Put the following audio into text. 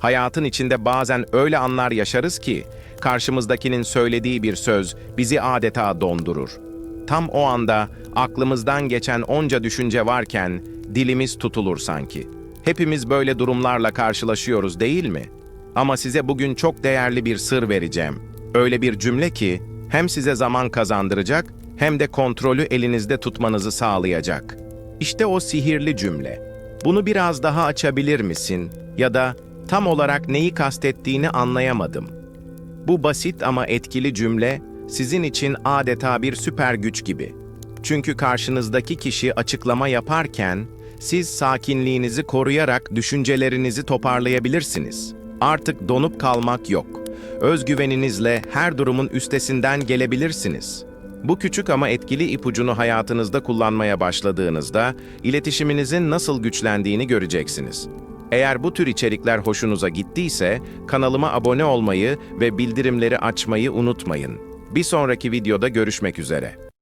Hayatın içinde bazen öyle anlar yaşarız ki, karşımızdakinin söylediği bir söz bizi adeta dondurur. Tam o anda aklımızdan geçen onca düşünce varken dilimiz tutulur sanki. Hepimiz böyle durumlarla karşılaşıyoruz değil mi? Ama size bugün çok değerli bir sır vereceğim. Öyle bir cümle ki hem size zaman kazandıracak hem de kontrolü elinizde tutmanızı sağlayacak. İşte o sihirli cümle. Bunu biraz daha açabilir misin? Ya da tam olarak neyi kastettiğini anlayamadım. Bu basit ama etkili cümle sizin için adeta bir süper güç gibi. Çünkü karşınızdaki kişi açıklama yaparken siz sakinliğinizi koruyarak düşüncelerinizi toparlayabilirsiniz. Artık donup kalmak yok. Özgüveninizle her durumun üstesinden gelebilirsiniz. Bu küçük ama etkili ipucunu hayatınızda kullanmaya başladığınızda iletişiminizin nasıl güçlendiğini göreceksiniz. Eğer bu tür içerikler hoşunuza gittiyse kanalıma abone olmayı ve bildirimleri açmayı unutmayın. Bir sonraki videoda görüşmek üzere.